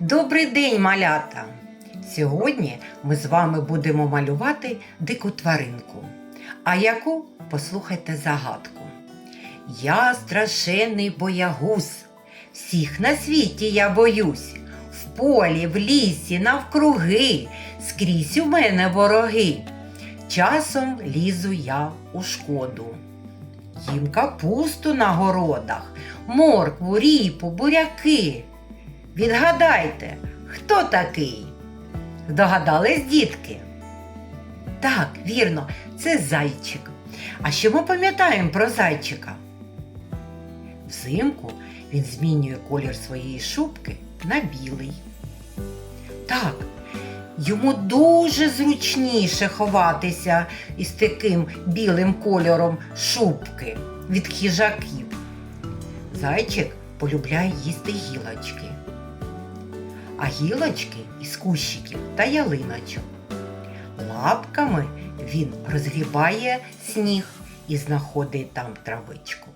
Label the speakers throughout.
Speaker 1: Добрий день, малята! Сьогодні ми з вами будемо малювати дику тваринку. А яку послухайте загадку. Я страшенний боягуз, всіх на світі я боюсь. В полі, в лісі, навкруги, скрізь у мене вороги. Часом лізу я у шкоду. Їм капусту на городах, моркву, ріпу, буряки. Відгадайте, хто такий? Здогадались, дітки? Так, вірно, це зайчик. А що ми пам'ятаємо про зайчика? Взимку він змінює колір своєї шубки на білий. Так, йому дуже зручніше ховатися із таким білим кольором шубки від хижаків. Зайчик полюбляє їсти гілочки, а гілочки із кущиків та ялиночок. Лапками він розгрібає сніг і знаходить там травичку.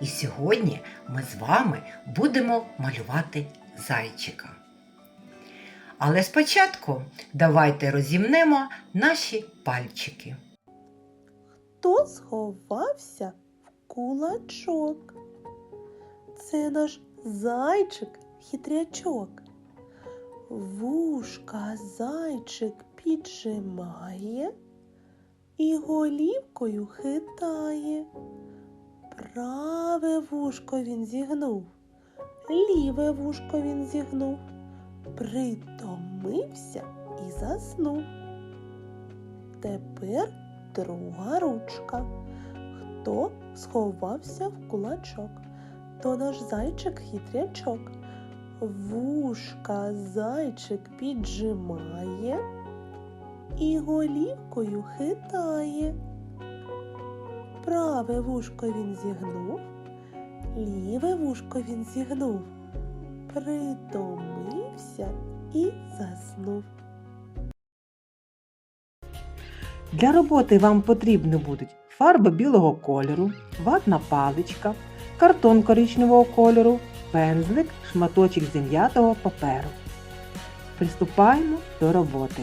Speaker 1: І сьогодні ми з вами будемо малювати зайчика. Але спочатку давайте розімнемо наші пальчики.
Speaker 2: Хто сховався в кулачок? Це наш зайчик хитрячок. Вушка зайчик піджимає і голівкою хитає. Праве вушко він зігнув, ліве вушко він зігнув, притомився і заснув. Тепер друга ручка. Хто сховався в кулачок? То наш зайчик хитрячок. Вушка зайчик піджимає і голівкою хитає. Праве вушко він зігнув, ліве вушко він зігнув, притомився і заснув.
Speaker 3: Для роботи вам потрібні будуть фарба білого кольору, ватна паличка, картон коричневого кольору, пензлик, шматочок зім'ятого паперу. Приступаємо до роботи.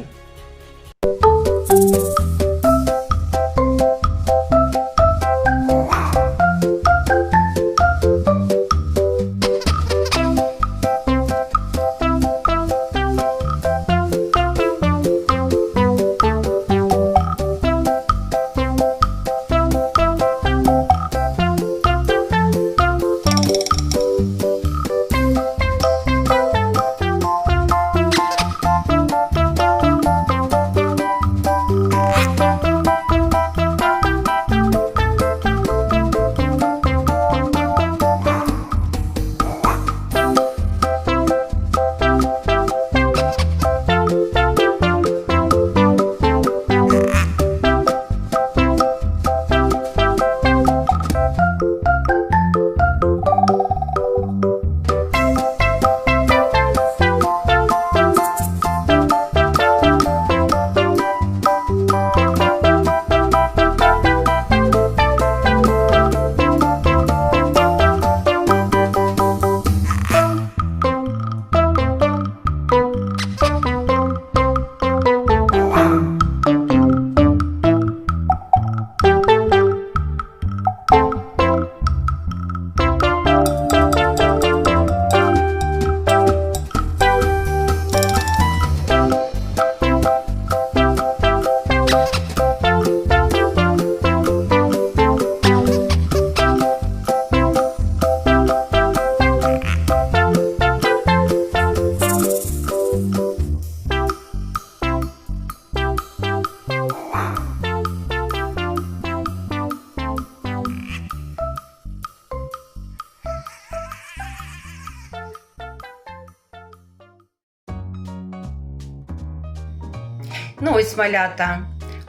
Speaker 1: Ну ось малята,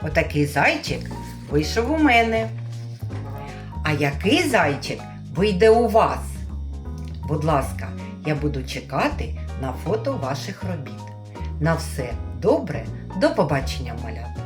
Speaker 1: отакий зайчик вийшов у мене. А який зайчик вийде у вас? Будь ласка, я буду чекати на фото ваших робіт. На все добре, до побачення, малята!